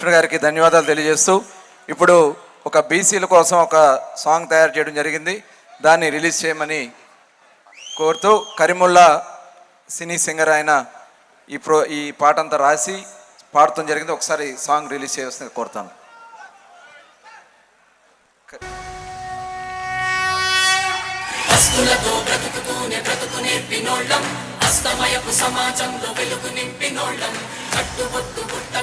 Collector గారికి ధన్యవాదాలు తెలియజేస్తూ ఇప్పుడు ఒక బీసీల కోసం ఒక సాంగ్ తయారు చేయడం జరిగింది. దాన్ని రిలీజ్ చేయమని కోరుతూ కరిముల్లా సినీ సింగర్ ఆయన ఈ ప్రో ఈ పాట అంతా రాసి పాడటం జరిగింది. ఒకసారి సాంగ్ రిలీజ్ చేయవలసింది కోరుతాను. అస్తమయపు సమాజంలో వెలుగు నింపినోళ్ళం. కట్టుబొట్టు గుట్ట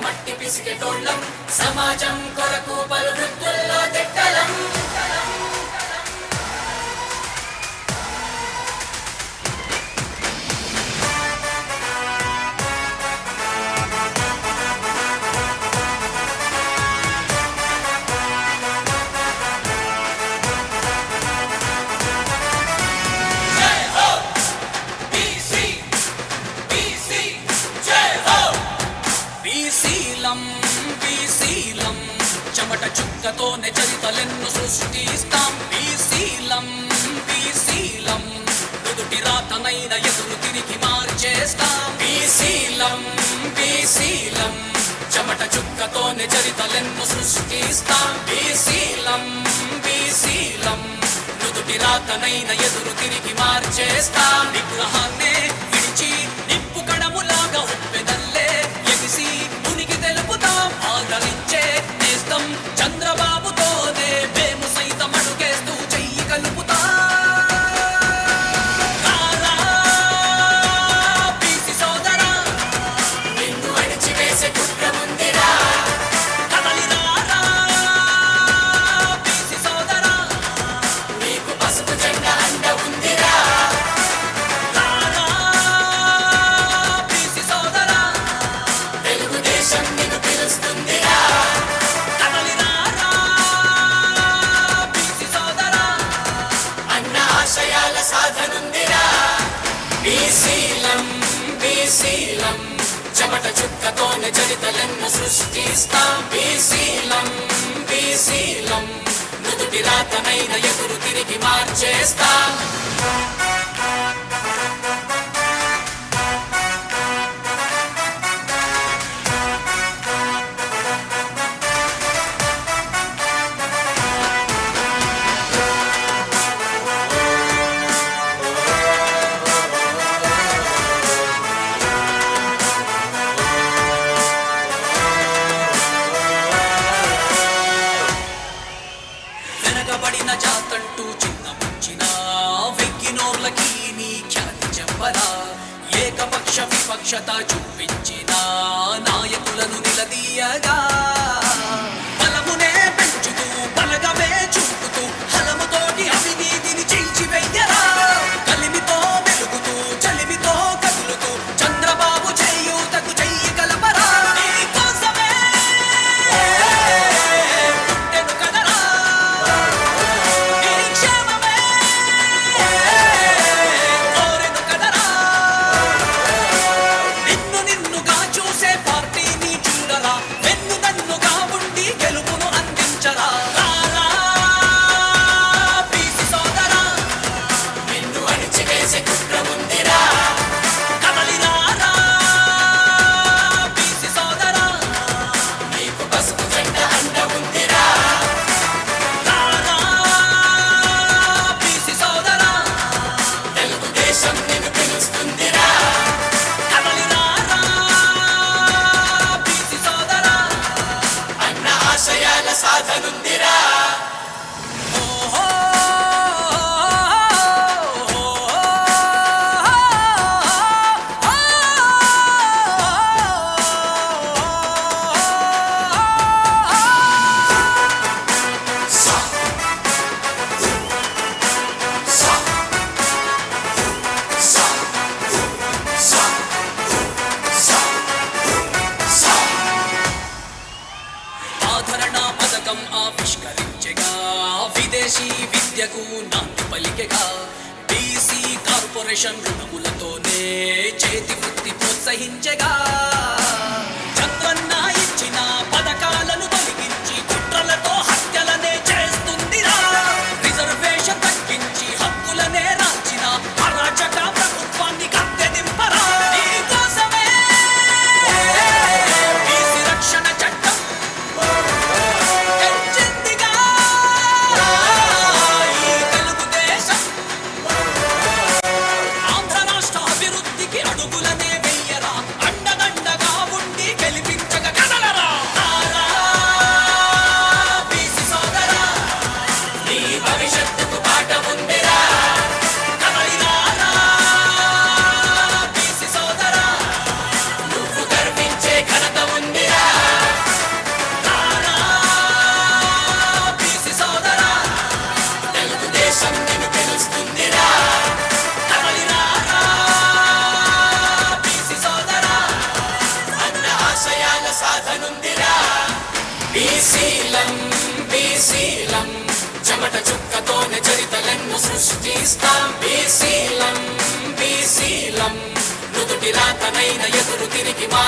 మట్టి పిసికెటోళ్ళం సమాజం కొరకు పలు వృత్తుల్లో తిట్టలం శీలం బీసీలం చెమట చుక్కతోనే చరితలెన్ను సృష్టిస్తాం. బీసీలం బీసీలం ఎదుటి రాతనైన ఎదురు తిరిగి మార్చేస్తాం. బీసీలం బీసీలం చెమట చుక్కతోనే చరితలెన్ను సృష్టిస్తాం. బీసీలం బీసీలం నుదుటి రాతనైన ఎదురు తిరిగి మార్చేస్తాం. బీసీలం చెమట చుక్కతోనే చరితలెన్ను సృష్టిస్తాం. బీసీలం బీసీలం నుదుటి రాతనైన ఎదురు తిరిగి మార్చేస్తాం. జాతంటూ చిన్న ముంచిన వెక్కినోర్లకి నీ ఖ్యాతి చెప్పరా ఏకపక్ష విపక్షత చూపించిన నాయ 하는데 విదేశీ విద్యకు నాంది పలికగా బీసీ కార్పొరేషన్ రుణములతోనే చేతి వృత్తి ప్రోత్సహించగా. చంద్రన్న బీసీలం బీసీలం చెమట చుక్కతోనే చరితలెన్ను సృష్టిస్తాం. బీసీలం బీసీలం నుదుటి రాతనైన ఎదురు తిరిగి మా